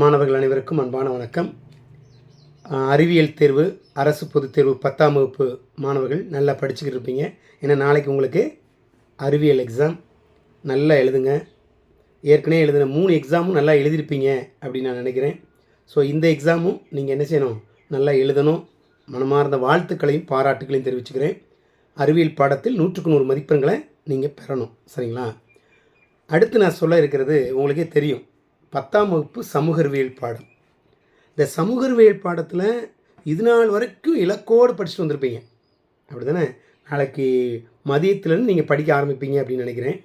மாணவர்கள் அனைவருக்கும் அன்பான வணக்கம். அறிவியல் தேர்வு அரசு பொதுத் தேர்வு பத்தாம் வகுப்பு மாணவர்கள் நல்லா படிச்சுக்கிட்டு இருப்பீங்க. ஏன்னா நாளைக்கு உங்களுக்கு அறிவியல் எக்ஸாம் நல்லா எழுதுங்க. ஏற்கனவே எழுதின மூணு எக்ஸாமும் நல்லா எழுதியிருப்பீங்க அப்படின்னு நான் நினைக்கிறேன். ஸோ இந்த எக்ஸாமும் நீங்கள் என்ன செய்யணும்? நல்லா எழுதணும். மனமார்ந்த வாழ்த்துக்களையும் பாராட்டுகளையும் தெரிவிச்சுக்கிறேன். அறிவியல் பாடத்தில் நூற்றுக்கு நூறு மதிப்பெண்களை நீங்கள் பெறணும். சரிங்களா? அடுத்து நான் சொல்ல இருக்கிறது உங்களுக்கே தெரியும். பத்தாம் வகுப்பு சமூக அறிவியல் பாடம். இந்த சமூக அறிவியல் பாடத்தில் இது நாள் வரைக்கும் இலக்கோடு படிச்சுட்டு வந்திருப்பீங்க. அப்படி தானே நாளைக்கு மதியத்துலேருந்து நீங்கள் படிக்க ஆரம்பிப்பீங்க அப்படின்னு நினைக்கிறேன்.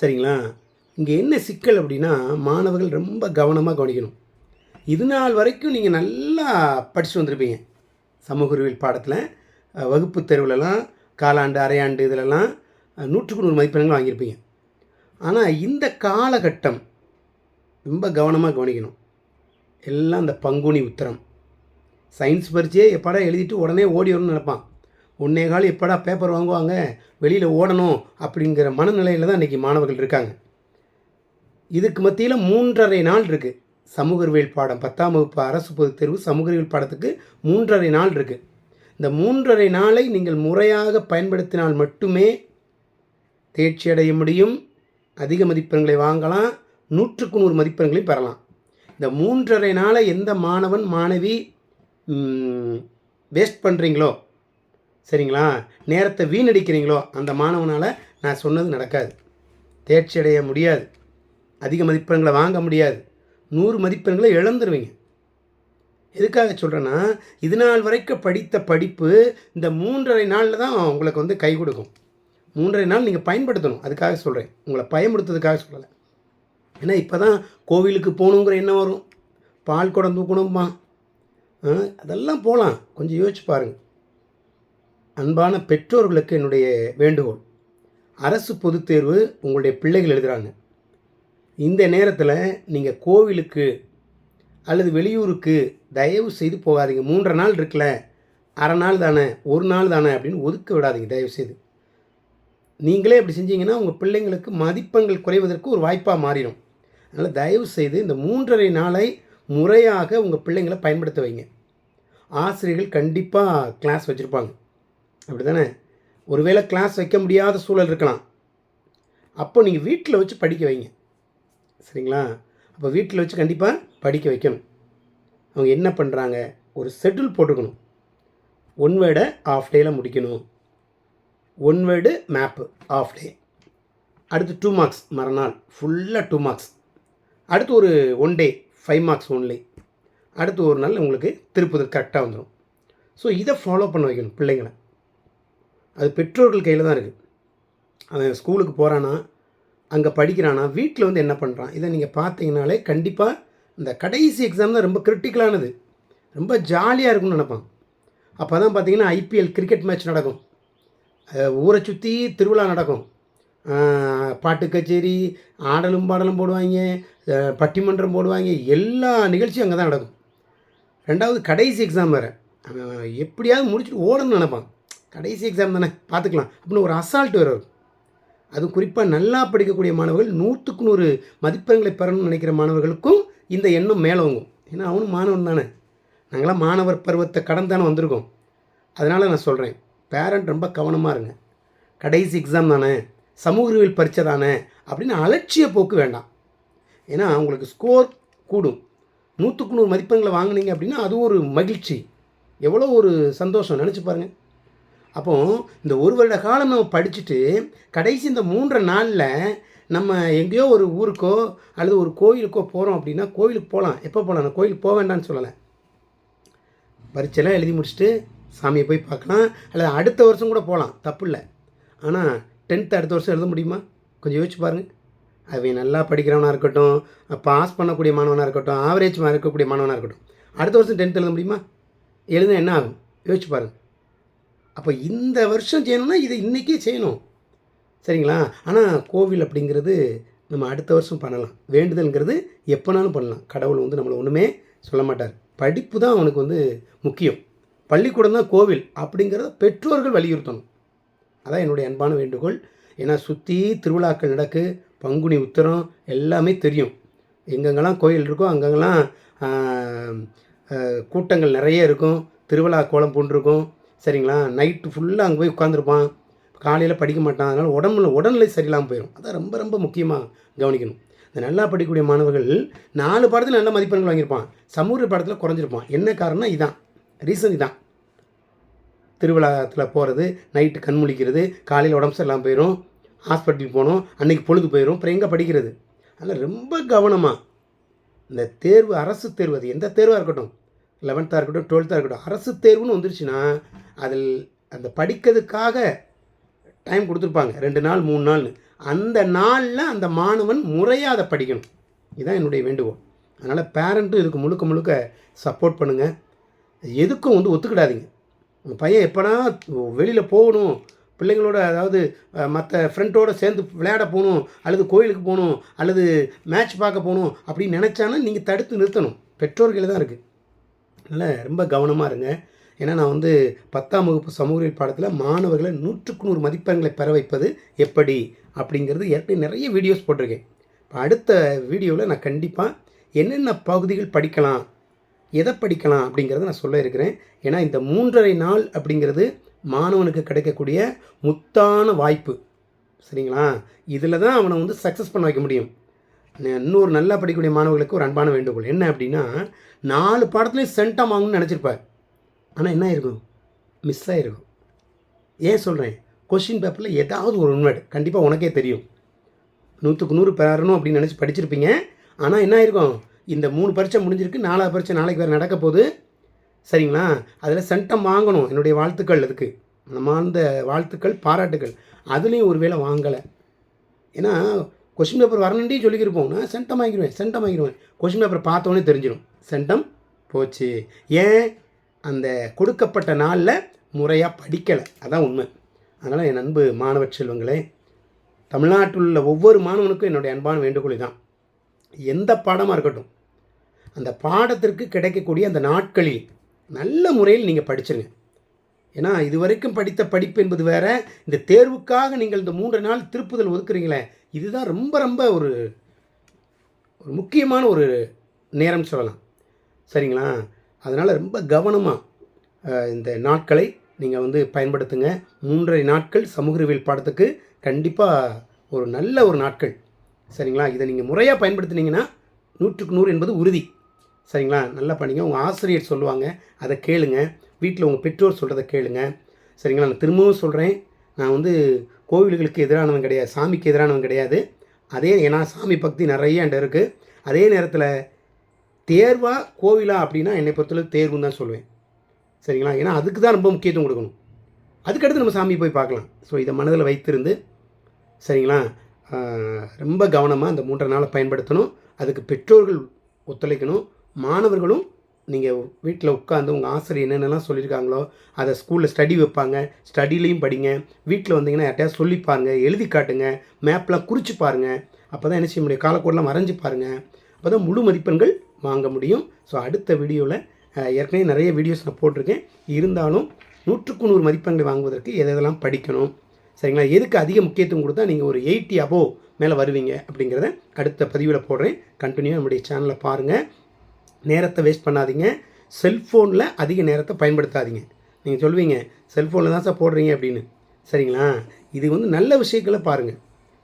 சரிங்களா? இங்கே என்ன சிக்கல் அப்படின்னா மாணவர்கள் ரொம்ப கவனமாக கவனிக்கணும். இது நாள் வரைக்கும் நீங்கள் நல்லா படித்து வந்திருப்பீங்க. சமூக அறிவியல் பாடத்தில் வகுப்பு தேர்வுலலாம் காலாண்டு அரையாண்டு இதிலெல்லாம் நூற்றுக்கு நூறு மதிப்பெண்கள் வாங்கியிருப்பீங்க. ஆனால் இந்த காலகட்டம் ரொம்ப கவனமாக கவனிக்கணும். எல்லாம் இந்த பங்குனி உத்தரம். சயின்ஸ் பரீட்சையே எப்படா எழுதிட்டு உடனே ஓடி வரணும்னு நினைப்பான். உன்னே கால் எப்படா பேப்பர் வாங்குவாங்க? வெளியில் ஓடணும் அப்படிங்கிற மனநிலையில் தான் இன்றைக்கி மாணவர்கள் இருக்காங்க. இதுக்கு மத்தியில் மூன்றரை நாள் இருக்குது சமூக அறிவியல் பாடம் பத்தாம் வகுப்பு அரசு பொது தேர்வு சமூக அறிவியல் பாடத்துக்கு மூன்றரை நாள் இருக்குது இந்த மூன்றரை நாளை நீங்கள் முறையாக பயன்படுத்தினால் மட்டுமே தேர்ச்சி அடைய முடியும். அதிக மதிப்பெண்களை வாங்கலாம். நூற்றுக்கு நூறு மதிப்பெண்களையும் பெறலாம். இந்த மூன்றரை நாளை எந்த மாணவன் மாணவி வேஸ்ட் பண்ணுறீங்களோ சரிங்களா? நேரத்தை வீணடிக்கிறீங்களோ அந்த மாணவனால் நான் சொன்னது நடக்காது. தேர்ச்சி அடைய முடியாது. அதிக மதிப்பெண்களை வாங்க முடியாது. நூறு மதிப்பெண்களை இழந்துருவீங்க. எதுக்காக சொல்கிறேன்னா இது நாள் வரைக்கும் படித்த படிப்பு இந்த மூன்றரை நாளில் தான் உங்களுக்கு வந்து கை கொடுக்கும். மூன்றரை நாள் நீங்கள் பயன்படுத்தணும். அதுக்காக சொல்கிறேன் உங்களை பயன்படுத்துறதுக்காக சொல்லலை. ஏன்னா இப்போ தான் கோவிலுக்கு போகணுங்கிற எண்ணம் வரும். பால் குடம் தூக்கணும்மா அதெல்லாம் போகலாம் கொஞ்சம் யோசிச்சு பாருங்கள் அன்பான பெற்றோர்களுக்கு என்னுடைய வேண்டுகோள். அரசு பொதுத் தேர்வு உங்களுடைய பிள்ளைகள் எழுதுகிறாங்க இந்த நேரத்தில் நீங்கள் கோவிலுக்கு அல்லது வெளியூருக்கு தயவு செய்து போகாதீங்க. மூன்றரை நாள் இருக்குல்ல. அரை நாள் தானே ஒரு நாள் தானே அப்படின்னு ஒதுக்க விடாதீங்க தயவு செய்து. நீங்களே அப்படி செஞ்சீங்கன்னா உங்கள் பிள்ளைங்களுக்கு மதிப்பெண்கள் குறைவதற்கு ஒரு வாய்ப்பாக மாறிடும். அதனால் தயவு செய்து இந்த மூன்றரை நாளை முறையாக உங்கள் பிள்ளைங்களை பயன்படுத்த வைங்க. ஆசிரியர்கள் கண்டிப்பாக கிளாஸ் வச்சுருப்பாங்க. அப்படி தானே ஒருவேளை கிளாஸ் வைக்க முடியாத சூழல் இருக்கலாம். அப்போ நீங்கள் வீட்டில் வச்சு படிக்க வைங்க. சரிங்களா? அப்போ வீட்டில் வச்சு கண்டிப்பாக படிக்க வைக்கணும். அவங்க என்ன பண்ணுறாங்க ஒரு ஷெட்யூல் போட்டுக்கணும். ஒன் வேர்டை ஆஃப் டேயில் முடிக்கணும். One word map of day அடுத்து டூ மார்க்ஸ் மறுநாள். ஃபுல்லாக டூ மார்க்ஸ் அடுத்து ஒரு one day five marks only அடுத்து ஒரு நாள் உங்களுக்கு திருப்புதல் கரெக்டாக வந்துடும் ஸோ இதை ஃபாலோ பண்ண வைக்கணும் பிள்ளைங்களை. அது பெற்றோர்கள் கையில் தான் இருக்குது அவன் ஸ்கூலுக்கு போகிறானா அங்கே படிக்கிறானா வீட்டில் வந்து என்ன பண்ணுறான் இதை நீங்கள் பார்த்தீங்கனாலே கண்டிப்பாக இந்த கடைசி எக்ஸாம் தான் ரொம்ப கிரிட்டிக்கலானது ரொம்ப ஜாலியாக இருக்கும்னு நினைப்பான். அப்போ தான் பார்த்தீங்கன்னா ஐபிஎல் கிரிக்கெட் மேட்ச் நடக்கும். ஊரை சுற்றி திருவிழா நடக்கும். பாட்டு கச்சேரி ஆடலும் பாடலும் போடுவாங்க பட்டிமன்றம் போடுவாங்க எல்லா நிகழ்ச்சியும் அங்கே தான் நடக்கும். ரெண்டாவது கடைசி எக்ஸாம் வேறு. அவன் எப்படியாவது முடிச்சுட்டு ஓடணும்னு நினைப்பான். கடைசி எக்ஸாம் தானே பார்த்துக்கலாம். அப்படின்னு ஒரு அசால்ட் வேறு இருக்கும். அது குறிப்பாக நல்லா படிக்கக்கூடிய மாணவர்கள் நூற்றுக்கு நூறு மதிப்பெண்களை பெறணும்னு நினைக்கிற மாணவர்களுக்கும் இந்த எண்ணம் மேலோங்கும் ஏன்னா அவனும் மாணவன் தானே. நாங்களாம் மாணவர் பருவத்தை கடந்து தானே வந்திருக்கோம். அதனால் நான் சொல்கிறேன் பேரண்ட் ரொம்ப கவனமாக இருங்க. கடைசி எக்ஸாம் தானே. சமூக அறிவியல் பரீட்சை தானே அப்படின்னு அலட்சிய போக்கு வேண்டாம். ஏன்னா உங்களுக்கு ஸ்கோர் கூடும். நூற்றுக்கு நூறு மதிப்பெண்களை வாங்குனீங்க அப்படின்னா அது ஒரு மகிழ்ச்சி. எவ்வளோ ஒரு சந்தோஷம். நினச்சி பாருங்கள் அப்போ இந்த ஒரு வருட காலம் நம்ம படிச்சுட்டு கடைசி இந்த மூன்றரை நாளில் நம்ம எங்கேயோ ஒரு ஊருக்கோ அல்லது ஒரு கோயிலுக்கோ போகிறோம் அப்படின்னா கோயிலுக்கு போகலாம் எப்போ போகலாம் நான் கோயிலுக்கு போக வேண்டாம்னு சொல்லலை. பரீட்சைலாம் எழுதி முடிச்சுட்டு சாமியை போய் பார்க்கலாம். அல்லது அடுத்த வருஷம் கூட போகலாம் தப்பு இல்லை. ஆனால் டென்த்து அடுத்த வருஷம் எழுத முடியுமா? கொஞ்சம் யோசிச்சு பாருங்கள் அவன் நல்லா படிக்கிறவனாக இருக்கட்டும் பாஸ் பண்ணக்கூடிய மாணவனாக இருக்கட்டும் ஆவரேஜ் இருக்கக்கூடிய மாணவனாக இருக்கட்டும். அடுத்த வருஷம் டென்த் எழுத முடியுமா? எழுத என்ன ஆகும்? யோசிச்சு பாருங்கள் அப்போ இந்த வருஷம் செய்யணும்னா இதை இன்றைக்கே செய்யணும். சரிங்களா? ஆனால் கோவில் அப்படிங்கிறது நம்ம அடுத்த வருஷம் பண்ணலாம். வேண்டுதல்ங்கிறது எப்போனாலும் பண்ணலாம். கடவுள் வந்து நம்மளை ஒன்றுமே சொல்ல மாட்டார். படிப்பு தான் அவனுக்கு வந்து முக்கியம். பள்ளிக்கூடம் தான் கோவில் அப்படிங்கிறத பெற்றோர்கள் வலியுறுத்தணும். அதான் என்னுடைய அன்பான வேண்டுகோள். ஏன்னா சுற்றி திருவிழாக்கள் நடக்கு பங்குனி உத்தரம் எல்லாமே தெரியும். எங்கெங்கெல்லாம் கோயில் இருக்கோ அங்கங்கெல்லாம் கூட்டங்கள் நிறைய இருக்கும். திருவிழா கோலம் பூண்டிருக்கும். சரிங்களா? நைட்டு ஃபுல்லாக அங்கே போய் உட்காந்துருப்பான் காலையில் படிக்க மாட்டான். அதனால் உடம்புல உடல்நிலை சரியில்லாமல் போயிடும் அதான் ரொம்ப ரொம்ப முக்கியமாக கவனிக்கணும். இந்த நல்லா படிக்கக்கூடிய மாணவர்கள் நாலு பாடத்தில் நல்ல மதிப்பெண்கள் வாங்கியிருப்பான். சமூக பாடத்தில் குறைஞ்சிருப்பான். என்ன காரணம் இதான். ரீசன் இதான். திருவிழாத்தில் போகிறது நைட்டு கண் முழிக்கிறது காலையில் உடம்பு சரியில்லாமல் போயிடும் ஹாஸ்பிட்டலுக்கு போகணும் அன்றைக்கி பொழுது போயிடும் அப்புறம் எங்கே படிக்கிறது? அதனால் ரொம்ப கவனமாக இந்த தேர்வு அரசு தேர்வு அது எந்த தேர்வாக இருக்கட்டும்? லெவன்த்தாக இருக்கட்டும் டுவெல்த்தாக இருக்கட்டும் அரசு தேர்வுன்னு வந்துருச்சுன்னா அதில் அந்த படிக்கிறதுக்காக டைம் கொடுத்துருப்பாங்க. ரெண்டு நாள் மூணு நாள்னு. அந்த நாளில் அந்த மாணவன் முறையாக அதை படிக்கணும். இதுதான் என்னுடைய வேண்டுகோள். அதனால் பேரண்ட்டும் இதுக்கு முழுக்க முழுக்க சப்போர்ட் பண்ணுங்கள் எதுக்கும் வந்து ஒத்துக்கிடாதீங்க. அந்த பையன் எப்போனா வெளியில் போகணும். பிள்ளைங்களோட அதாவது மற்ற ஃப்ரெண்டோடு சேர்ந்து விளையாட போகணும் அல்லது கோயிலுக்கு போகணும் அல்லது மேட்ச் பார்க்க போகணும் அப்படின்னு நினச்சானா நீங்கள் தடுத்து நிறுத்தணும். பெற்றோர்கள் தான் இருக்குது அதனால் ரொம்ப கவனமாக இருங்க. ஏன்னா நான் வந்து பத்தாம் வகுப்பு சமூகவியல் பாடத்தில் மாணவர்களை நூற்றுக்கு நூறு மதிப்பெண்களை பெற வைப்பது எப்படி அப்படிங்கிறது ஏற்கனவே நிறைய வீடியோஸ் போட்டிருக்கேன். இப்போ அடுத்த வீடியோவில் நான் கண்டிப்பாக என்னென்ன பகுதிகள் படிக்கலாம் எதை படிக்கலாம் அப்படிங்கிறத நான் சொல்ல இருக்கிறேன். ஏன்னா இந்த மூன்றரை நாள் அப்படிங்கிறது மாணவனுக்கு கிடைக்கக்கூடிய முத்தான வாய்ப்பு. சரிங்களா? இதில் தான் அவனை வந்து சக்ஸஸ் பண்ண வைக்க முடியும். இன்னொரு நல்லா படிக்கக்கூடிய மாணவர்களுக்கு ஒரு அன்பான வேண்டுகோள். என்ன அப்படின்னா நாலு பாடத்துலேயும் சென்டம் வாங்கணும்னு நினச்சிருப்பார். ஆனால் என்ன ஆயிருக்கும்? மிஸ் ஆகிருக்கும் ஏன் சொல்கிறேன் கொஷின் பேப்பரில் ஏதாவது ஒரு உண்மை கண்டிப்பாக உனக்கே தெரியும். நூற்றுக்கு நூறு பெறணும் அப்படின்னு நினச்சி படிச்சிருப்பீங்க. ஆனால் என்ன ஆயிருக்கும்? இந்த மூணு பரீட்சை முடிஞ்சிருக்கு நாலாவது பரீட்சை நாளைக்கு வேறு நடக்க போகுது. சரிங்களா? அதில் சென்டம் வாங்கணும் என்னுடைய வாழ்த்துக்கள் அதுக்கு. மனமார்ந்த வாழ்த்துக்கள் பாராட்டுகள் அதுலேயும் ஒரு வேளை வாங்கலை. ஏன்னா கொஷின் பேப்பர் வரணுன்றே சொல்லிக்கிருப்போம். நான் சென்டம் வாங்கிடுவேன் சென்டம் வாங்கிடுவேன். கொஷின் பேப்பர் பார்த்தோன்னே தெரிஞ்சிடும் சென்டம் போச்சு. ஏன்? அந்த கொடுக்கப்பட்ட நாளில் முறையாக படிக்கலை. அதான் உண்மை. அதனால் என் அன்பு மாணவ செல்வங்களே தமிழ்நாட்டில் உள்ள ஒவ்வொரு மாணவனுக்கும் என்னுடைய அன்பான வேண்டுகோள் தான் எந்த பாடமாக இருக்கட்டும் அந்த பாடத்திற்கு கிடைக்கக்கூடிய அந்த நாட்களில் நல்ல முறையில் நீங்கள் படிச்சிருங்க. ஏன்னா இதுவரைக்கும் படித்த படிப்பு என்பது வேற இந்த தேர்வுக்காக நீங்கள் இந்த மூன்று நாள் திருப்புதல் ஒதுக்குறீங்களே இதுதான் ரொம்ப ரொம்ப ஒரு ஒரு முக்கியமான ஒரு நேரம் சொல்லலாம். சரிங்களா? அதனால் ரொம்ப கவனமாக இந்த நாட்களை நீங்கள் வந்து பயன்படுத்துங்க. மூன்றரை நாட்கள் சமூகவியல் பாடத்துக்கு கண்டிப்பாக ஒரு நல்ல ஒரு நாட்கள். சரிங்களா? இதை நீங்கள் முறையாக பயன்படுத்துனீங்கன்னா நூற்றுக்கு நூறு என்பது உறுதி. சரிங்களா? நல்லா பண்ணிங்க உங்கள் ஆசிரியர் சொல்லுவாங்க. அதை கேளுங்க. வீட்டில் உங்கள் பெற்றோர் சொல்கிறத கேளுங்க. சரிங்களா? நான் திரும்பவும் சொல்கிறேன் நான் வந்து கோவில்களுக்கு எதிரானவன் கிடையாது. சாமிக்கு எதிரானவன் கிடையாது. அதே ஏன்னா சாமி பக்தி நிறைய என்கிட்ட இருக்குது அதே நேரத்தில் தேர்வா கோவிலா அப்படின்னா என்னை பொறுத்தளவு தேர்வுன்னு தான் சொல்லுவேன். சரிங்களா? ஏன்னா அதுக்கு தான் ரொம்ப முக்கியத்துவம் கொடுக்கணும். அதுக்கடுத்து நம்ம சாமி போய் பார்க்கலாம். ஸோ இதை மனதில் வைத்திருந்து சரிங்களா? ரொம்ப கவனமாக இந்த மூன்றரை நாளை பயன்படுத்தணும். அதுக்கு பெற்றோர்கள் ஒத்துழைக்கணும். மாணவர்களும் நீங்கள் வீட்டில் உட்காந்து உங்கள் ஆசிரியர் என்னென்னலாம் சொல்லியிருக்காங்களோ அதை ஸ்கூலில் ஸ்டடி வைப்பாங்க. ஸ்டடிலையும் படிங்க. வீட்டில் வந்தீங்கன்னா யார்ட்டையா சொல்லி பாருங்க. எழுதி காட்டுங்க. மேப்லாம் குறித்து பாருங்கள் அப்போ தான் என்ன செய்ய முடியும்? காலக்கோடெலாம் வரைஞ்சி பாருங்கள் அப்போ தான் முழு மதிப்பெண்கள் வாங்க முடியும். ஸோ அடுத்த வீடியோவில் ஏற்கனவே நிறைய வீடியோஸ் நான் போட்டிருக்கேன். இருந்தாலும் நூற்றுக்கு நூறு மதிப்பெண்கள் வாங்குவதற்கு எதை எதெல்லாம் படிக்கணும்? சரிங்களா? எதுக்கு அதிக முக்கியத்துவம் கொடுத்தா நீங்கள் ஒரு எயிட்டி அபோவ் மேலே வருவீங்க அப்படிங்கிறத அடுத்த பதிவில் போடுறேன். கண்டினியூ நம்முடைய சேனலை பாருங்கள் நேரத்தை வேஸ்ட் பண்ணாதீங்க. செல்ஃபோனில் அதிக நேரத்தை பயன்படுத்தாதீங்க. நீங்கள் சொல்லுவீங்க செல்ஃபோனில் தான் சார் போடுறீங்க அப்படின்னு. சரிங்களா? இது வந்து நல்ல விஷயங்களை பாருங்கள்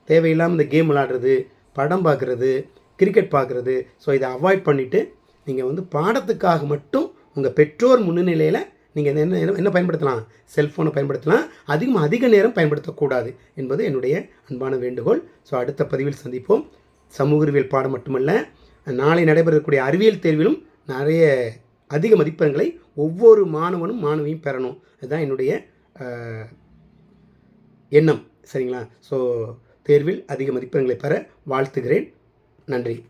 தேவையில்லாமல் இந்த கேம் விளாடுறது படம் பார்க்குறது கிரிக்கெட் பார்க்குறது. ஸோ இதை அவாய்ட் பண்ணிவிட்டு நீங்கள் வந்து பாடத்துக்காக மட்டும் உங்கள் பெற்றோர் முன்னிலையில் நீங்கள் என்ன என்ன- என்ன பயன்படுத்தலாம்? செல்ஃபோனை பயன்படுத்தலாம். அதிகம் அதிக நேரம் பயன்படுத்தக்கூடாது என்பது என்னுடைய அன்பான வேண்டுகோள். ஸோ அடுத்த பதிவில் சந்திப்போம். சமூக அறிவியல் பாடம் மட்டுமல்ல நாளை நடைபெறக்கூடிய அறிவியல் தேர்விலும் நிறைய அதிக மதிப்பெண்களை ஒவ்வொரு மாணவனும் மாணவியும் பெறணும். அதுதான் என்னுடைய எண்ணம். சரிங்களா? ஸோ தேர்வில் அதிக மதிப்பெண்களை பெற வாழ்த்துகிறேன். நன்றி.